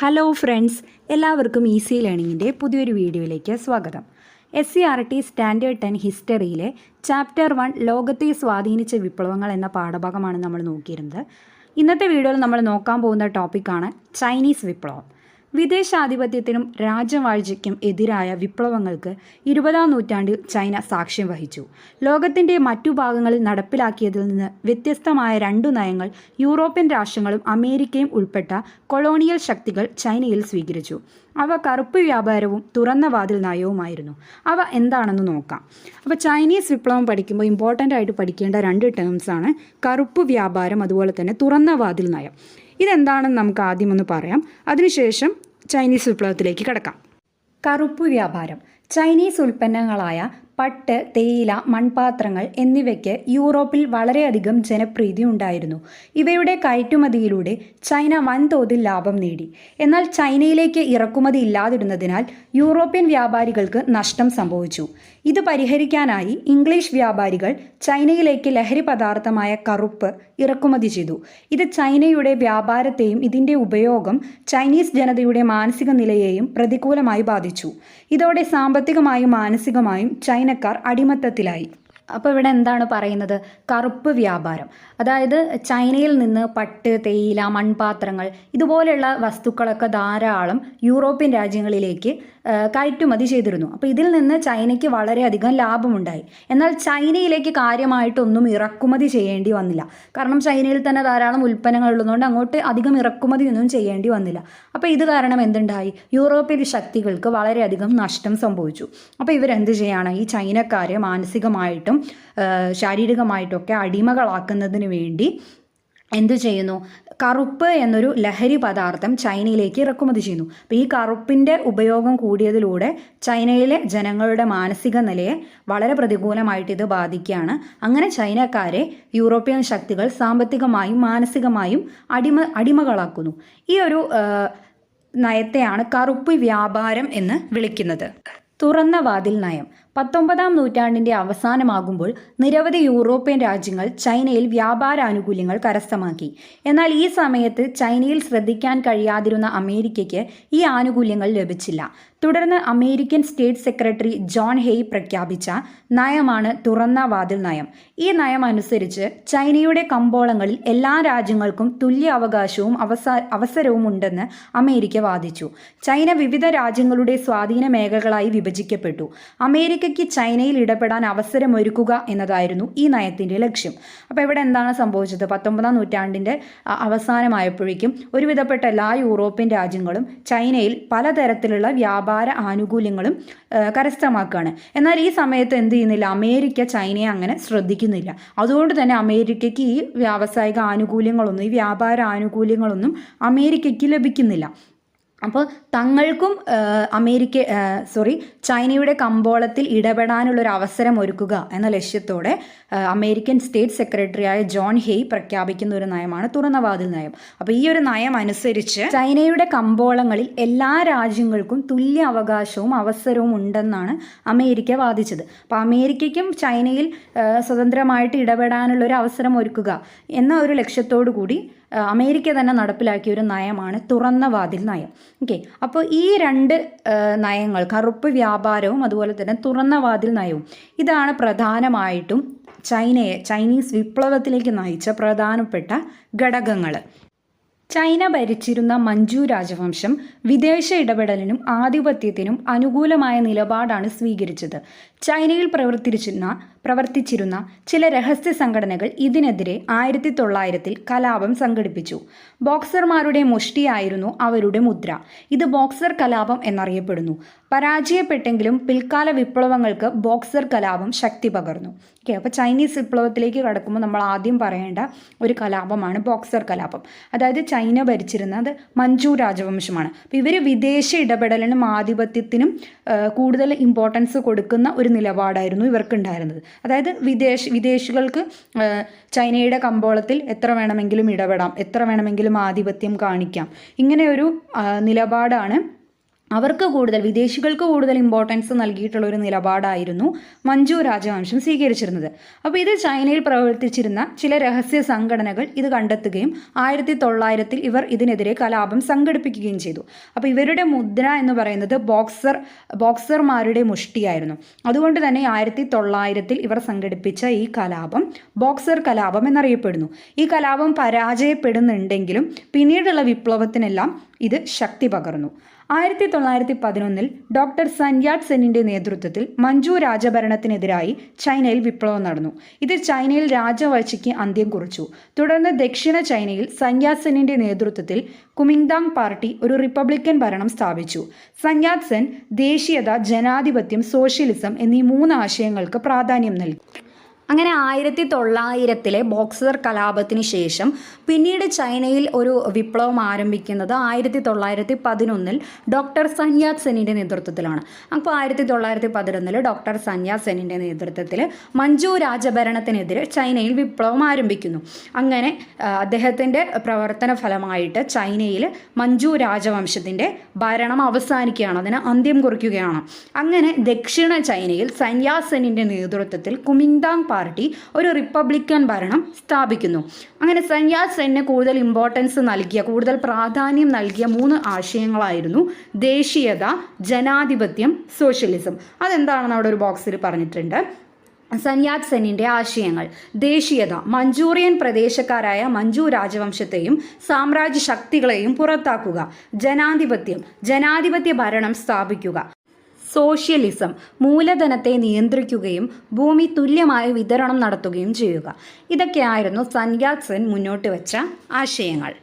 Hello friends എല്ലാവർക്കും easy ലേണിങ്ങിന്റെ പുതിയൊരു വീഡിയോയിലേക്ക് സ്വാഗതം. S C R T standard ten ഹിസ്റ്ററിയിലെ chapter one ലോകത്തെ സ്വാധീനിച്ച വിപ്ലവങ്ങൾ എന്ന പാഠഭാഗമാണ് നമ്മൾ നോക്കിയിരുന്നത്. ഇന്നത്തെ വീഡിയോയിൽ നമ്മൾ നോക്കാൻ പോകുന്ന ടോപ്പിക്കാണ് ചൈനീസ് വിപ്ലവം. വിദേശാധിപത്യത്തിനും രാജവാഴ്ചയ്ക്കും എതിരായ വിപ്ലവങ്ങൾക്ക് ഇരുപതാം നൂറ്റാണ്ടിൽ ചൈന സാക്ഷ്യം വഹിച്ചു. ലോകത്തിന്റെ മറ്റു ഭാഗങ്ങളിൽ നടപ്പിലാക്കിയതിൽ നിന്ന് വ്യത്യസ്തമായ രണ്ടു നയങ്ങൾ യൂറോപ്യൻ രാഷ്ട്രങ്ങളും അമേരിക്കയും ഉൾപ്പെട്ട കൊളോണിയൽ ശക്തികൾ ചൈനയിൽ സ്വീകരിച്ചു. അവ കറുപ്പ് വ്യാപാരവും തുറന്ന വാതിൽ നയവുമായിരുന്നു. അവ എന്താണെന്ന് നോക്കാം. അപ്പോൾ ചൈനീസ് വിപ്ലവം പഠിക്കുമ്പോൾ ഇമ്പോർട്ടന്റ് ആയിട്ട് പഠിക്കേണ്ട രണ്ട് ടേംസ് ആണ് കറുപ്പ് വ്യാപാരം അതുപോലെ തന്നെ തുറന്ന വാതിൽ നയം. ഇതെന്താണെന്ന് നമുക്ക് ആദ്യം ഒന്ന് പറയാം. അതിനുശേഷം ചൈനീസ് വിപ്ലവത്തിലേക്ക് കടക്കാം. കറുപ്പ് വ്യാപാരം. ചൈനീസ് ഉൽപ്പന്നങ്ങളായ പട്ട് തേയില മൺപാത്രങ്ങൾ എന്നിവയ്ക്ക് യൂറോപ്പിൽ വളരെയധികം ജനപ്രീതി ഉണ്ടായിരുന്നു. ഇവയുടെ കയറ്റുമതിയിലൂടെ ചൈന വൻതോതിൽ ലാഭം നേടി. എന്നാൽ ചൈനയിലേക്ക് ഇറക്കുമതി ഇല്ലാതിരുന്നതിനാൽ യൂറോപ്യൻ വ്യാപാരികൾക്ക് നഷ്ടം സംഭവിച്ചു. ഇത് പരിഹരിക്കാനായി ഇംഗ്ലീഷ് വ്യാപാരികൾ ചൈനയിലേക്ക് ലഹരി പദാർത്ഥമായ കറുപ്പ് ഇറക്കുമതി ചെയ്തു. ഇത് ചൈനയുടെ വ്യാപാരത്തെയും ഇതിന്റെ ഉപയോഗം ചൈനീസ് ജനതയുടെ മാനസിക നിലയെയും പ്രതികൂലമായി ബാധിച്ചു. ഇതോടെ സാമ്പത്തികമായും മാനസികമായും ചൈനക്കാർ അടിമത്തത്തിലായി. അപ്പോൾ ഇവിടെ എന്താണ് പറയുന്നത്? കറുപ്പ് വ്യാപാരം. അതായത് ചൈനയിൽ നിന്ന് പട്ട് തേയില മൺപാത്രങ്ങൾ ഇതുപോലെയുള്ള വസ്തുക്കളൊക്കെ ധാരാളം യൂറോപ്യൻ രാജ്യങ്ങളിലേക്ക് കയറ്റുമതി ചെയ്തിരുന്നു. അപ്പോൾ ഇതിൽ നിന്ന് ചൈനയ്ക്ക് വളരെയധികം ലാഭമുണ്ടായി. എന്നാൽ ചൈനയിലേക്ക് കാര്യമായിട്ടൊന്നും ഇറക്കുമതി ചെയ്യേണ്ടി വന്നില്ല. കാരണം ചൈനയിൽ തന്നെ ധാരാളം ഉൽപ്പന്നങ്ങൾ ഉള്ളതുകൊണ്ട് അങ്ങോട്ട് അധികം ഇറക്കുമതി ഒന്നും ചെയ്യേണ്ടി വന്നില്ല. അപ്പോൾ ഇത് കാരണം എന്തുണ്ടായി? യൂറോപ്യൻ ശക്തികൾക്ക് വളരെയധികം നഷ്ടം സംഭവിച്ചു. അപ്പോൾ ഇവരെന്ത് ചെയ്യാണ്? ഈ ചൈനക്കാരെ മാനസികമായിട്ടും ശാരീരികമായിട്ടും ഒക്കെ അടിമകളാക്കുന്നതിന് വേണ്ടി എന്തു ചെയ്യുന്നു? കറുപ്പ് എന്നൊരു ലഹരി പദാർത്ഥം ചൈനയിലേക്ക് ഇറക്കുമതി ചെയ്യുന്നു. അപ്പോൾ ഈ കറുപ്പിന്റെ ഉപയോഗം കൂടിയതിലൂടെ ചൈനയിലെ ജനങ്ങളുടെ മാനസിക നിലയെ വളരെ പ്രതികൂലമായിട്ട് ഇത് ബാധിക്കുകയാണ്. അങ്ങനെ ചൈനക്കാരെ യൂറോപ്യൻ ശക്തികൾ സാമ്പത്തികമായും മാനസികമായും അടിമ അടിമകളാക്കുന്നു. ഈ ഒരു നയത്തെയാണ് കറുപ്പ് വ്യാപാരം എന്ന് വിളിക്കുന്നത്. തുറന്ന വാതിൽ നയം. പത്തൊമ്പതാം നൂറ്റാണ്ടിന്റെ അവസാനമാകുമ്പോൾ നിരവധി യൂറോപ്യൻ രാജ്യങ്ങൾ ചൈനയിൽ വ്യാപാര ആനുകൂല്യങ്ങൾ കരസ്ഥമാക്കി. എന്നാൽ ഈ സമയത്ത് ചൈനയിൽ ശ്രദ്ധിക്കാൻ കഴിയാതിരുന്ന അമേരിക്കയ്ക്ക് ഈ ആനുകൂല്യങ്ങൾ ലഭിച്ചില്ല. തുടർന്ന് American state secretary John Hay പ്രഖ്യാപിച്ച നയമാണ് തുറന്ന വാതിൽ നയം. ഈ നയം അനുസരിച്ച് ചൈനയുടെ കമ്പോളങ്ങളിൽ എല്ലാ രാജ്യങ്ങൾക്കും തുല്യ അവകാശവും അവസ അവസരവും ഉണ്ടെന്ന് അമേരിക്ക വാദിച്ചു. ചൈന വിവിധ രാജ്യങ്ങളുടെ സ്വാധീന മേഖലകളായി വിഭജിക്കപ്പെട്ടു. അമേരിക്കയ്ക്ക് ചൈനയിൽ ഇടപെടാൻ അവസരമൊരുക്കുക എന്നതായിരുന്നു ഈ നയത്തിന്റെ ലക്ഷ്യം. അപ്പോൾ ഇവിടെ എന്താണ് സംഭവിച്ചത്? പത്തൊമ്പതാം നൂറ്റാണ്ടിന്റെ അവസാനമായപ്പോഴേക്കും ഒരുവിധപ്പെട്ട എല്ലാ യൂറോപ്യൻ രാജ്യങ്ങളും ചൈനയിൽ പലതരത്തിലുള്ള വ്യാപാര ആനുകൂല്യങ്ങളും കരസ്ഥമാക്കുകയാണ്. എന്നാൽ ഈ സമയത്ത് എന്ത് ചെയ്യുന്നില്ല? അമേരിക്ക ചൈനയെ അങ്ങനെ ശ്രദ്ധിക്കുന്നില്ല. അതുകൊണ്ട് തന്നെ അമേരിക്കയ്ക്ക് ഈ വ്യാവസായിക ആനുകൂല്യങ്ങളൊന്നും ഈ വ്യാപാര ആനുകൂല്യങ്ങളൊന്നും അമേരിക്കയ്ക്ക് ലഭിക്കുന്നില്ല. അപ്പോൾ തങ്ങൾക്കും അമേരിക്ക സോറി ചൈനയുടെ കമ്പോളത്തിൽ ഇടപെടാനുള്ള ഒരു അവസരം ഒരുക്കുക എന്ന ലക്ഷ്യത്തോടെ അമേരിക്കൻ സ്റ്റേറ്റ് സെക്രട്ടറിയായ ജോൺ ഹെയ് പ്രഖ്യാപിക്കുന്ന ഒരു നയമാണ് തുറന്ന വാതിൽ നയം. അപ്പോൾ ഈ ഒരു നയം അനുസരിച്ച് ചൈനയുടെ കമ്പോളങ്ങളിൽ എല്ലാ രാജ്യങ്ങൾക്കും തുല്യ അവകാശവും അവസരവും ഉണ്ടെന്നാണ് അമേരിക്ക വാദിച്ചത്. അപ്പോൾ അമേരിക്കയ്ക്കും ചൈനയിൽ സ്വതന്ത്രമായിട്ട് ഇടപെടാനുള്ള ഒരു അവസരം ഒരുക്കുക എന്ന ഒരു ലക്ഷ്യത്തോടു കൂടി അമേരിക്ക തന്നെ നടപ്പിലാക്കിയ ഒരു നയമാണ് തുറന്ന വാതിൽ നയം. ഓക്കെ അപ്പോൾ ഈ രണ്ട് നയങ്ങൾ കറുപ്പ് വ്യാപാരവും അതുപോലെ തന്നെ തുറന്ന വാതിൽ നയവും ഇതാണ് പ്രധാനമായിട്ടും ചൈനയെ ചൈനീസ് വിപ്ലവത്തിലേക്ക് നയിച്ച പ്രധാനപ്പെട്ട ഘടകങ്ങൾ ചൈന ഭരിച്ചിരുന്ന മഞ്ജു രാജവംശം വിദേശ ഇടപെടലിനും ആധിപത്യത്തിനും അനുകൂലമായ നിലപാടാണ് സ്വീകരിച്ചത്. ചൈനയിൽ പ്രവർത്തിച്ചിരുന്ന പ്രവർത്തിച്ചിരുന്ന ചില രഹസ്യ സംഘടനകൾ ഇതിനെതിരെ ആയിരത്തി തൊള്ളായിരത്തിൽ കലാപം സംഘടിപ്പിച്ചു. ബോക്സർമാരുടെ മുഷ്ടിയായിരുന്നു അവരുടെ മുദ്ര. ഇത് ബോക്സർ കലാപം എന്നറിയപ്പെടുന്നു. പരാജയപ്പെട്ടെങ്കിലും പിൽക്കാല വിപ്ലവങ്ങൾക്ക് ബോക്സർ കലാപം ശക്തി പകർന്നു. ഓക്കെ അപ്പോൾ ചൈനീസ് വിപ്ലവത്തിലേക്ക് കടക്കുമ്പോൾ നമ്മൾ ആദ്യം പറയേണ്ട ഒരു കലാപമാണ് ബോക്സർ കലാപം. അതായത് ചൈന ഭരിച്ചിരുന്നത് മഞ്ജു രാജവംശമാണ്. അപ്പോൾ ഇവർ വിദേശ ഇടപെടലിനും ആധിപത്യത്തിനും കൂടുതൽ ഇമ്പോർട്ടൻസ് കൊടുക്കുന്ന ഒരു നിലപാടായിരുന്നു ഇവർക്കുണ്ടായിരുന്നത്. അതായത് വിദേശ വിദേശികൾക്ക് ചൈനയുടെ കമ്പോളത്തിൽ എത്ര വേണമെങ്കിലും ഇടപെടാം എത്ര വേണമെങ്കിലും ആധിപത്യം കാണിക്കാം. ഇങ്ങനെ ഒരു നിലപാടാണ് അവർക്ക് കൂടുതൽ വിദേശികൾക്ക് കൂടുതൽ ഇമ്പോർട്ടൻസ് നൽകിയിട്ടുള്ള ഒരു നിലപാടായിരുന്നു മഞ്ജു രാജവംശം സ്വീകരിച്ചിരുന്നത്. അപ്പോൾ ഇത് ചൈനയിൽ പ്രവർത്തിച്ചിരുന്ന ചില രഹസ്യ സംഘടനകൾ ഇത് കണ്ടെത്തുകയും ആയിരത്തി തൊള്ളായിരത്തിൽ ഇവർ ഇതിനെതിരെ കലാപം സംഘടിപ്പിക്കുകയും ചെയ്തു. അപ്പോൾ ഇവരുടെ മുദ്ര എന്ന് പറയുന്നത് ബോക്സർ ബോക്സർമാരുടെ മുഷ്ടിയായിരുന്നു. അതുകൊണ്ട് തന്നെ ആയിരത്തി തൊള്ളായിരത്തിൽ ഇവർ സംഘടിപ്പിച്ച ഈ കലാപം ബോക്സർ കലാപം എന്നറിയപ്പെടുന്നു. ഈ കലാപം പരാജയപ്പെടുന്നുണ്ടെങ്കിലും പിന്നീടുള്ള വിപ്ലവത്തിനെല്ലാം ഇത് ശക്തി പകർന്നു. ആയിരത്തി തൊള്ളായിരത്തി പതിനൊന്നിൽ ഡോക്ടർ സൻയാട് സെന്നിന്റെ നേതൃത്വത്തിൽ മഞ്ജു രാജഭരണത്തിനെതിരായി ചൈനയിൽ വിപ്ലവം നടന്നു. ഇത് ചൈനയിൽ രാജവാഴ്ചയ്ക്ക് അന്ത്യം കുറിച്ചു. തുടർന്ന് ദക്ഷിണ ചൈനയിൽ സൻയാറ്റ് സെന്നിന്റെ നേതൃത്വത്തിൽ കുമിങ്താങ് പാർട്ടി ഒരു റിപ്പബ്ലിക്കൻ ഭരണം സ്ഥാപിച്ചു. സൻയാത് സെൻ ദേശീയത ജനാധിപത്യം സോഷ്യലിസം എന്നീ മൂന്ന് ആശയങ്ങൾക്ക് പ്രാധാന്യം നൽകി. അങ്ങനെ ആയിരത്തി തൊള്ളായിരത്തിലെ ബോക്സർ കലാപത്തിന് ശേഷം പിന്നീട് ചൈനയിൽ ഒരു വിപ്ലവം ആരംഭിക്കുന്നത് ആയിരത്തി തൊള്ളായിരത്തി പതിനൊന്നിൽ ഡോക്ടർ സന്യാത് സെന്നിന്റെ നേതൃത്വത്തിലാണ്. അപ്പോൾ ആയിരത്തി തൊള്ളായിരത്തി പതിനൊന്നിൽ ഡോക്ടർ സന്യാത് സെന്നിന്റെ നേതൃത്വത്തിൽ മഞ്ജു രാജഭരണത്തിനെതിരെ ചൈനയിൽ വിപ്ലവം ആരംഭിക്കുന്നു. അങ്ങനെ അദ്ദേഹത്തിന്റെ പ്രവർത്തന ഫലമായിട്ട് ചൈനയിൽ മഞ്ജു രാജവംശത്തിന്റെ ഭരണം അവസാനിക്കുകയാണ്. അതിന് അന്ത്യം കുറിക്കുകയാണ്. അങ്ങനെ ദക്ഷിണ ചൈനയിൽ സന്യാസെനിന്റെ നേതൃത്വത്തിൽ കുമിങ്താങ് പാർട്ടി ഒരു റിപ്പബ്ലിക്കൻ ഭരണം സ്ഥാപിക്കുന്നു. അങ്ങനെ സന്യാസ് സെന്നെ കൂടുതൽ ഇമ്പോർട്ടൻസ് നൽകിയ കൂടുതൽ പ്രാധാന്യം നൽകിയ മൂന്ന് ആശയങ്ങളായിരുന്നു ദേശീയത ജനാധിപത്യം സോഷ്യലിസം അതെന്താണെന്ന് അവിടെ ഒരു ബോക്സിൽ പറഞ്ഞിട്ടുണ്ട്. സന്യാത് സെന്നിന്റെ ആശയങ്ങൾ. ദേശീയത. മഞ്ചൂറിയൻ പ്രദേശക്കാരായ മഞ്ജു രാജവംശത്തെയും സാമ്രാജ്യ ശക്തികളെയും പുറത്താക്കുക. ജനാധിപത്യം. ജനാധിപത്യ ഭരണം സ്ഥാപിക്കുക. സോഷ്യലിസം മൂലധനത്തെ നിയന്ത്രിക്കുകയും ഭൂമി തുല്യമായ വിതരണം നടത്തുകയും ചെയ്യുക. ഇതൊക്കെയായിരുന്നു സൻയാത് സെൻ മുന്നോട്ട് വെച്ച ആശയങ്ങൾ.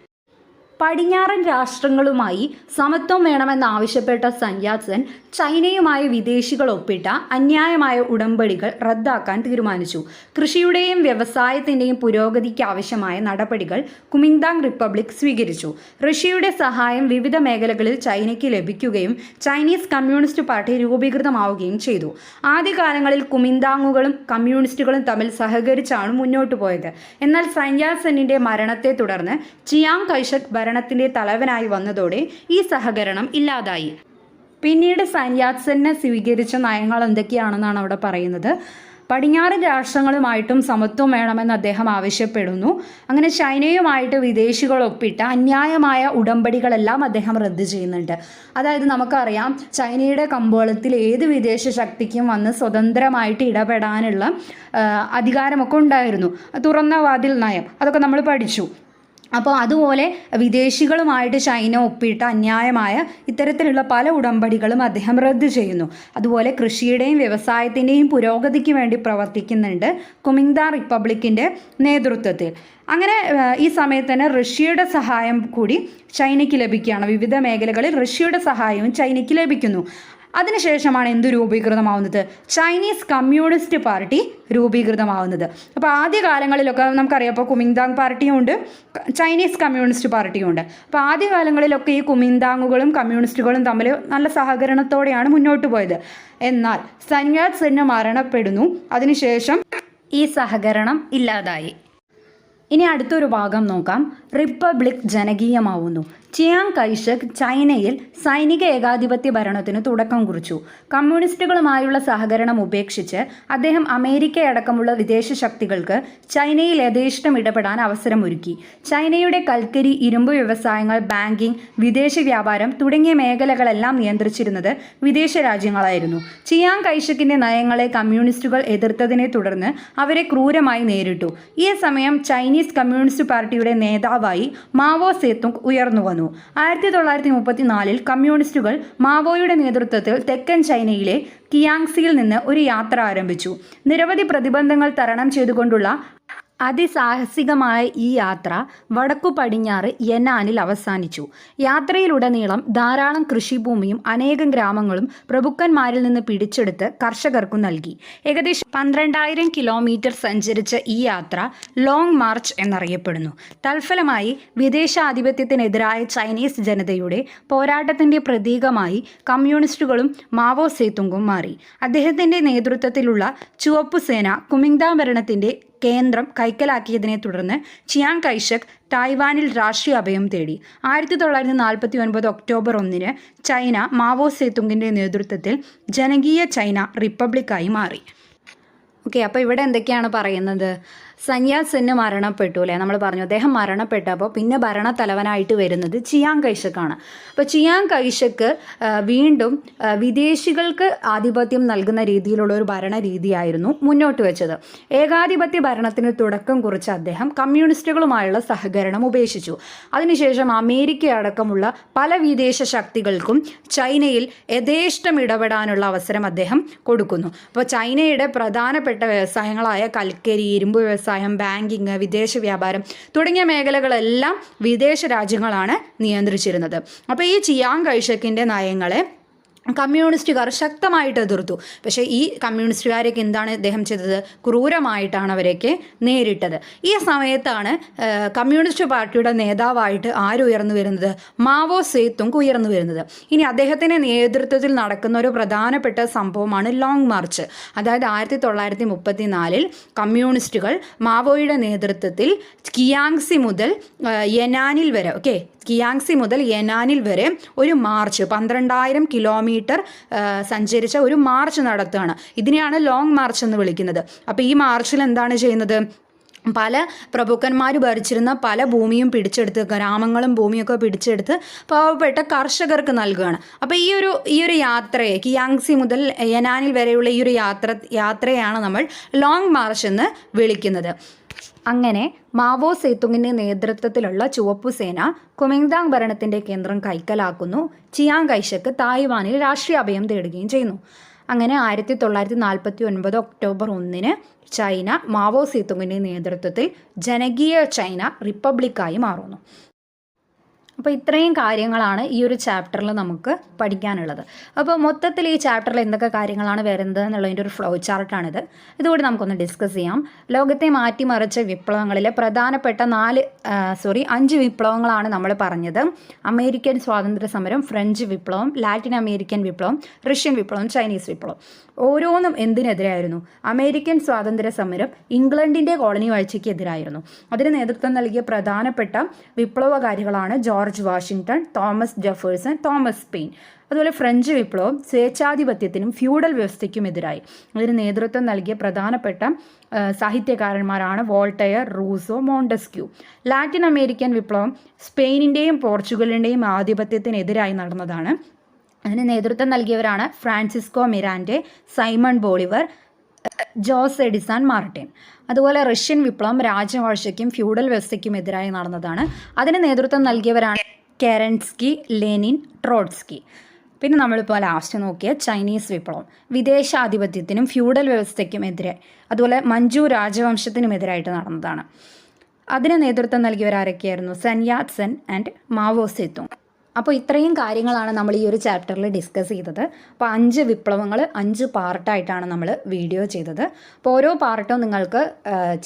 പടിഞ്ഞാറൻ രാഷ്ട്രങ്ങളുമായി സമത്വം വേണമെന്നാവശ്യപ്പെട്ട സന്യാത് സെൻ ചൈനയുമായി വിദേശികൾ ഒപ്പിട്ട അന്യായമായ ഉടമ്പടികൾ റദ്ദാക്കാൻ തീരുമാനിച്ചു. കൃഷിയുടെയും വ്യവസായത്തിന്റെയും പുരോഗതിക്ക് ആവശ്യമായ നടപടികൾ കുമിങ്താങ് റിപ്പബ്ലിക് സ്വീകരിച്ചു. റഷ്യയുടെ സഹായം വിവിധ മേഖലകളിൽ ചൈനയ്ക്ക് ലഭിക്കുകയും ചൈനീസ് കമ്മ്യൂണിസ്റ്റ് പാർട്ടി രൂപീകൃതമാവുകയും ചെയ്തു. ആദ്യകാലങ്ങളിൽ കുമിന്താങ്ങുകളും കമ്മ്യൂണിസ്റ്റുകളും തമ്മിൽ സഹകരിച്ചാണ് മുന്നോട്ടു പോയത്. എന്നാൽ സന്യാസ് സെന്നിന്റെ മരണത്തെ തുടർന്ന് ചിയാങ് കൈഷക് ഭരണത്തിന്റെ തലവനായി വന്നതോടെ ഈ സഹകരണം ഇല്ലാതായി. പിന്നീട് സന്യാസനെ സ്വീകരിച്ച നയങ്ങൾ എന്തൊക്കെയാണെന്നാണ് അവിടെ പറയുന്നത്. പടിഞ്ഞാറൻ രാഷ്ട്രങ്ങളുമായിട്ടും സമത്വം വേണമെന്ന് അദ്ദേഹം ആവശ്യപ്പെടുന്നു. അങ്ങനെ ചൈനയുമായിട്ട് വിദേശികൾ ഒപ്പിട്ട അന്യായമായ ഉടമ്പടികളെല്ലാം അദ്ദേഹം റദ്ദ് ചെയ്യുന്നുണ്ട്. അതായത് നമുക്കറിയാം ചൈനയുടെ കമ്പോളത്തിൽ ഏത് വിദേശ ശക്തിക്കും വന്ന് സ്വതന്ത്രമായിട്ട് ഇടപെടാനുള്ള അധികാരമൊക്കെ ഉണ്ടായിരുന്നു. തുറന്ന വാതിൽ നയം അതൊക്കെ നമ്മൾ പഠിച്ചു. അപ്പോൾ അതുപോലെ വിദേശികളുമായിട്ട് ചൈന ഒപ്പിട്ട അന്യായമായ ഇത്തരത്തിലുള്ള പല ഉടമ്പടികളും അദ്ദേഹം റദ്ദ് ചെയ്യുന്നു. അതുപോലെ കൃഷിയുടെയും വ്യവസായത്തിന്റെയും പുരോഗതിക്ക് വേണ്ടി പ്രവർത്തിക്കുന്നുണ്ട് കുമിങ്ദ റിപ്പബ്ലിക്കിന്റെ നേതൃത്വത്തിൽ. അങ്ങനെ ഈ സമയത്ത് തന്നെ റഷ്യയുടെ സഹായം കൂടി ചൈനയ്ക്ക് ലഭിക്കുകയാണ്. വിവിധ മേഖലകളിൽ റഷ്യയുടെ സഹായവും ചൈനയ്ക്ക് ലഭിക്കുന്നു. അതിനുശേഷമാണ് എന്ത് രൂപീകൃതമാവുന്നത്? ചൈനീസ് കമ്മ്യൂണിസ്റ്റ് പാർട്ടി രൂപീകൃതമാവുന്നത്. അപ്പോൾ ആദ്യ കാലങ്ങളിലൊക്കെ നമുക്കറിയാം ഇപ്പോൾ കുമിങ്താങ് പാർട്ടിയും ഉണ്ട് ചൈനീസ് കമ്മ്യൂണിസ്റ്റ് പാർട്ടിയും ഉണ്ട്. അപ്പോൾ ആദ്യ കാലങ്ങളിലൊക്കെ ഈ കുമിന്താങ്ങുകളും കമ്മ്യൂണിസ്റ്റുകളും തമ്മിൽ നല്ല സഹകരണത്തോടെയാണ് മുന്നോട്ട് പോയത്. എന്നാൽ സന്യാത് സെന്ന് മരണപ്പെടുന്നു അതിനുശേഷം ഈ സഹകരണം ഇല്ലാതായി. ഇനി അടുത്തൊരു ഭാഗം നോക്കാം. റിപ്പബ്ലിക് ജനകീയമാവുന്നു. ചിയാങ് കൈഷക് ചൈനയിൽ സൈനിക ഏകാധിപത്യ ഭരണത്തിന് തുടക്കം കുറിച്ചു. കമ്മ്യൂണിസ്റ്റുകളുമായുള്ള സഹകരണം ഉപേക്ഷിച്ച് അദ്ദേഹം അമേരിക്കയടക്കമുള്ള വിദേശ ശക്തികൾക്ക് ചൈനയിൽ യഥേഷ്ടം ഇടപെടാൻ അവസരമൊരുക്കി. ചൈനയുടെ കൽക്കരി ഇരുമ്പ് വ്യവസായങ്ങൾ ബാങ്കിംഗ് വിദേശ വ്യാപാരം തുടങ്ങിയ മേഖലകളെല്ലാം നിയന്ത്രിച്ചിരുന്നത് വിദേശ രാജ്യങ്ങളായിരുന്നു. ചിയാങ് കൈഷക്കിന്റെ നയങ്ങളെ കമ്മ്യൂണിസ്റ്റുകൾ എതിർത്തതിനെ തുടർന്ന് അവരെ ക്രൂരമായി നേരിട്ടു. ഈ സമയം ചൈനീസ് കമ്മ്യൂണിസ്റ്റ് പാർട്ടിയുടെ നേതാവായി മാവോ സേത്തുങ് ഉയർന്നു വന്നു ആയിരത്തി തൊള്ളായിരത്തി മുപ്പത്തിനാലിൽ കമ്മ്യൂണിസ്റ്റുകൾ മാവോയുടെ നേതൃത്വത്തിൽ തെക്കൻ ചൈനയിലെ കിയാങ്സിയിൽ നിന്ന് ഒരു യാത്ര ആരംഭിച്ചു. നിരവധി പ്രതിബന്ധങ്ങൾ തരണം ചെയ്തുകൊണ്ടുള്ള അതിസാഹസികമായ ഈ യാത്ര വടക്കു പടിഞ്ഞാറ് യനാനിൽ അവസാനിച്ചു. യാത്രയിലുടനീളം ധാരാളം കൃഷിഭൂമിയും അനേകം ഗ്രാമങ്ങളും പ്രഭുക്കന്മാരിൽ നിന്ന് പിടിച്ചെടുത്ത് കർഷകർക്കു നൽകി. ഏകദേശം പന്ത്രണ്ടായിരം കിലോമീറ്റർ സഞ്ചരിച്ച ഈ യാത്ര ലോങ് മാർച്ച് എന്നറിയപ്പെടുന്നു. തൽഫലമായി വിദേശാധിപത്യത്തിനെതിരായ ചൈനീസ് ജനതയുടെ പോരാട്ടത്തിന്റെ പ്രതീകമായി കമ്മ്യൂണിസ്റ്റുകളും മാവോ സേത്തുങ്കും മാറി. അദ്ദേഹത്തിന്റെ നേതൃത്വത്തിലുള്ള ചുവപ്പു സേന കുമിങ്താ ഭരണത്തിന്റെ കേന്ദ്രം കൈക്കലാക്കിയതിനെ തുടർന്ന് ചിയാങ് കൈഷക് തായ്വാനിൽ രാഷ്ട്രീയ അഭയം തേടി. ആയിരത്തി തൊള്ളായിരത്തി നാൽപ്പത്തി ഒൻപത് ഒക്ടോബർ ഒന്നിന് ചൈന മാവോ സേതുങ്ങിന്റെ നേതൃത്വത്തിൽ ജനകീയ ചൈന റിപ്പബ്ലിക്കായി മാറി. ഓക്കെ അപ്പോൾ ഇവിടെ എന്തൊക്കെയാണ് പറയുന്നത്? സന്യാസിന് മരണപ്പെട്ടു അല്ലേ? നമ്മൾ പറഞ്ഞു അദ്ദേഹം മരണപ്പെട്ടപ്പോൾ പിന്നെ ഭരണത്തലവനായിട്ട് വരുന്നത് ചിയാങ് കൈഷക്കാണ്. അപ്പോൾ ചിയാങ് കൈഷക്ക് വീണ്ടും വിദേശികൾക്ക് ആധിപത്യം നൽകുന്ന രീതിയിലുള്ള ഒരു ഭരണ രീതിയായിരുന്നു മുന്നോട്ട് വെച്ചത്. ഏകാധിപത്യ ഭരണത്തിന് തുടക്കം കുറിച്ച അദ്ദേഹം കമ്മ്യൂണിസ്റ്റുകളുമായുള്ള സഹകരണം ഉപേക്ഷിച്ചു. അതിനുശേഷം അമേരിക്ക അടക്കമുള്ള പല വിദേശ ശക്തികൾക്കും ചൈനയിൽ യഥേഷ്ടം ഇടപെടാനുള്ള അവസരം അദ്ദേഹം കൊടുക്കുന്നു. അപ്പോൾ ചൈനയുടെ പ്രധാനപ്പെട്ട വ്യവസായങ്ങളായ കൽക്കരി ഇരുമ്പ് വ്യവസായം ബാങ്കിങ് വിദേശ വ്യാപാരം തുടങ്ങിയ മേഖലകളെല്ലാം വിദേശ രാജ്യങ്ങളാണ് നിയന്ത്രിച്ചിരുന്നത്. അപ്പോൾ ഈ ചിയാങ് കൈഷക്കിന്റെ നയങ്ങളെ കമ്മ്യൂണിസ്റ്റുകാർ ശക്തമായിട്ട് എതിർത്തു. പക്ഷേ ഈ കമ്മ്യൂണിസ്റ്റുകാരൊക്കെ എന്താണ് ഇദ്ദേഹം ചെയ്തത്? ക്രൂരമായിട്ടാണ് അവരൊക്കെ നേരിട്ടത്. ഈ സമയത്താണ് കമ്മ്യൂണിസ്റ്റ് പാർട്ടിയുടെ നേതാവായിട്ട് ആരുയർന്നു വരുന്നത്? മാവോ സേത്തുങ് ഉയർന്നു വരുന്നത്. ഇനി അദ്ദേഹത്തിന്റെ നേതൃത്വത്തിൽ നടക്കുന്ന ഒരു പ്രധാനപ്പെട്ട സംഭവമാണ് ലോങ് മാർച്ച്. അതായത് ആയിരത്തി തൊള്ളായിരത്തി മുപ്പത്തി നാലിൽ കമ്മ്യൂണിസ്റ്റുകൾ മാവോയുടെ നേതൃത്വത്തിൽ കിയാങ്സി മുതൽ യനാനിൽ വരെ ഓക്കെ കിയാങ്സി മുതൽ യനാനിൽ വരെ ഒരു മാർച്ച് പന്ത്രണ്ടായിരം കിലോമീറ്റർ സഞ്ചരിച്ച ഒരു മാർച്ച് നടത്തുകയാണ്. ഇതിനെയാണ് ലോങ് മാർച്ച് എന്ന് വിളിക്കുന്നത്. അപ്പോൾ ഈ മാർച്ചിൽ എന്താണ് ചെയ്യുന്നത്? പല പ്രഭുക്കന്മാർ ഭരിച്ചിരുന്ന പല ഭൂമിയും പിടിച്ചെടുത്ത് ഗ്രാമങ്ങളും ഭൂമിയൊക്കെ പിടിച്ചെടുത്ത് പാവപ്പെട്ട കർഷകർക്ക് നൽകുകയാണ്. അപ്പോൾ ഈ ഒരു ഈ ഒരു യാത്രയെ കിയാങ്സി മുതൽ യനാനിൽ വരെയുള്ള ഈ ഒരു യാത്ര യാത്രയാണ് നമ്മൾ ലോങ് മാർച്ച് എന്ന് വിളിക്കുന്നത്. അങ്ങനെ മാവോ സേത്തുങ്ങിന്റെ നേതൃത്വത്തിലുള്ള ചുവപ്പു സേന കുമിങ്താങ് ഭരണത്തിന്റെ കേന്ദ്രം കൈക്കലാക്കുന്നു. ചിയാങ് കൈഷക്ക് തായ്വാനിൽ രാഷ്ട്രീയ അഭയം തേടുകയും ചെയ്യുന്നു. അങ്ങനെ ആയിരത്തി തൊള്ളായിരത്തി നാൽപ്പത്തി ഒൻപത് ഒക്ടോബർ ഒന്നിന് ചൈന മാവോ സീത്തുങ്ങിന്റെ നേതൃത്വത്തിൽ ജനകീയ ചൈന റിപ്പബ്ലിക്കായി മാറുന്നു. അപ്പോൾ ഇത്രയും കാര്യങ്ങളാണ് ഈ ഒരു ചാപ്റ്ററിൽ നമുക്ക് പഠിക്കാനുള്ളത്. അപ്പോൾ മൊത്തത്തിൽ ഈ ചാപ്റ്ററിൽ എന്തൊക്കെ കാര്യങ്ങളാണ് വരുന്നത് എന്നുള്ളതിന്റെ ഒരു ഫ്ലോ ചാർട്ടാണിത് ഇതുകൂടി നമുക്കൊന്ന് ഡിസ്കസ് ചെയ്യാം. ലോകത്തെ മാറ്റിമറിച്ച വിപ്ലവങ്ങളിലെ പ്രധാനപ്പെട്ട നാല് സോറി അഞ്ച് വിപ്ലവങ്ങളാണ് നമ്മൾ പറഞ്ഞത്. അമേരിക്കൻ സ്വാതന്ത്ര്യ സമരം ഫ്രഞ്ച് വിപ്ലവം ലാറ്റിൻ അമേരിക്കൻ വിപ്ലവം റഷ്യൻ വിപ്ലവം ചൈനീസ് വിപ്ലവം. ഓരോന്നും എന്തിനെതിരായിരുന്നു? അമേരിക്കൻ സ്വാതന്ത്ര്യ സമരം ഇംഗ്ലണ്ടിന്റെ കോളനി വാഴ്ചയ്ക്ക് എതിരായിരുന്നു അതിന് നേതൃത്വം നൽകിയ പ്രധാനപ്പെട്ട വിപ്ലവകാരികളാണ് George Washington Thomas Jefferson Thomas Paine. അതുപോലെ ഫ്രഞ്ച് വിപ്ലവം സ്വേച്ഛാധിപത്യത്തിനും ഫ്യൂഡൽ വ്യവസ്ഥയ്ക്കും എതിരായി. അതിന് നേതൃത്വം നൽകിയ പ്രധാനപ്പെട്ട സാഹിത്യകാരന്മാരാണ് Voltaire Rousseau Montesquieu. Latin American വിപ്ലവം സ്പെയിനിന്റെയും പോർച്ചുഗലിന്റെയും ആധിപത്യത്തിനെതിരായി നടന്നതാണ്. അതിന് നേതൃത്വം നൽകിയവരാണ് Francisco Miranda Simon Bolivar Jose Edison Martin. അതുപോലെ റഷ്യൻ വിപ്ലവം രാജവാഴ്ചയ്ക്കും ഫ്യൂഡൽ വ്യവസ്ഥയ്ക്കും എതിരായി നടന്നതാണ്. അതിന് നേതൃത്വം നൽകിയവരാണ് കെറൻസ്കി ലെനിൻ ട്രോട്സ്കി. പിന്നെ നമ്മളിപ്പോൾ ലാസ്റ്റ് നോക്കിയ ചൈനീസ് വിപ്ലവം. വിദേശാധിപത്യത്തിനും ഫ്യൂഡൽ വ്യവസ്ഥയ്ക്കും എതിരെ അതുപോലെ മഞ്ജു രാജവംശത്തിനുമെതിരായിട്ട് നടന്നതാണ്. അതിന് നേതൃത്വം നൽകിയവരാരൊക്കെയായിരുന്നു? Sun Yat Sen and Mao Zedong അപ്പോൾ ഇത്രയും കാര്യങ്ങളാണ് നമ്മൾ ഈ ഒരു ചാപ്റ്ററിൽ ഡിസ്കസ് ചെയ്തത്. അപ്പോൾ അഞ്ച് വിപ്ലവങ്ങൾ അഞ്ച് പാർട്ടായിട്ടാണ് നമ്മൾ വീഡിയോ ചെയ്തത്. അപ്പോൾ ഓരോ പാർട്ടും നിങ്ങൾക്ക്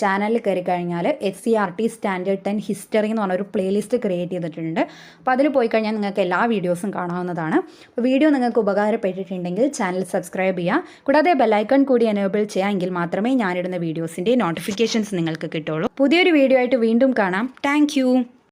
ചാനലിൽ കയറി കഴിഞ്ഞാൽ S C R T standard ten history എന്ന് പറഞ്ഞൊരു പ്ലേലിസ്റ്റ് ക്രിയേറ്റ് ചെയ്തിട്ടുണ്ട്. അപ്പോൾ അതിൽ പോയി കഴിഞ്ഞാൽ നിങ്ങൾക്ക് എല്ലാ വീഡിയോസും കാണാവുന്നതാണ്. വീഡിയോ നിങ്ങൾക്ക് ഉപകാരപ്പെട്ടിട്ടുണ്ടെങ്കിൽ ചാനൽ സബ്സ്ക്രൈബ് ചെയ്യുക. കൂടാതെ ബെല്ലൈക്കൺ കൂടി എനേബിൾ ചെയ്യുക എങ്കിൽ മാത്രമേ ഞാനിടുന്ന വീഡിയോസിന്റെ നോട്ടിഫിക്കേഷൻസ് നിങ്ങൾക്ക് കിട്ടുള്ളൂ. പുതിയൊരു വീഡിയോ ആയിട്ട് വീണ്ടും കാണാം. താങ്ക്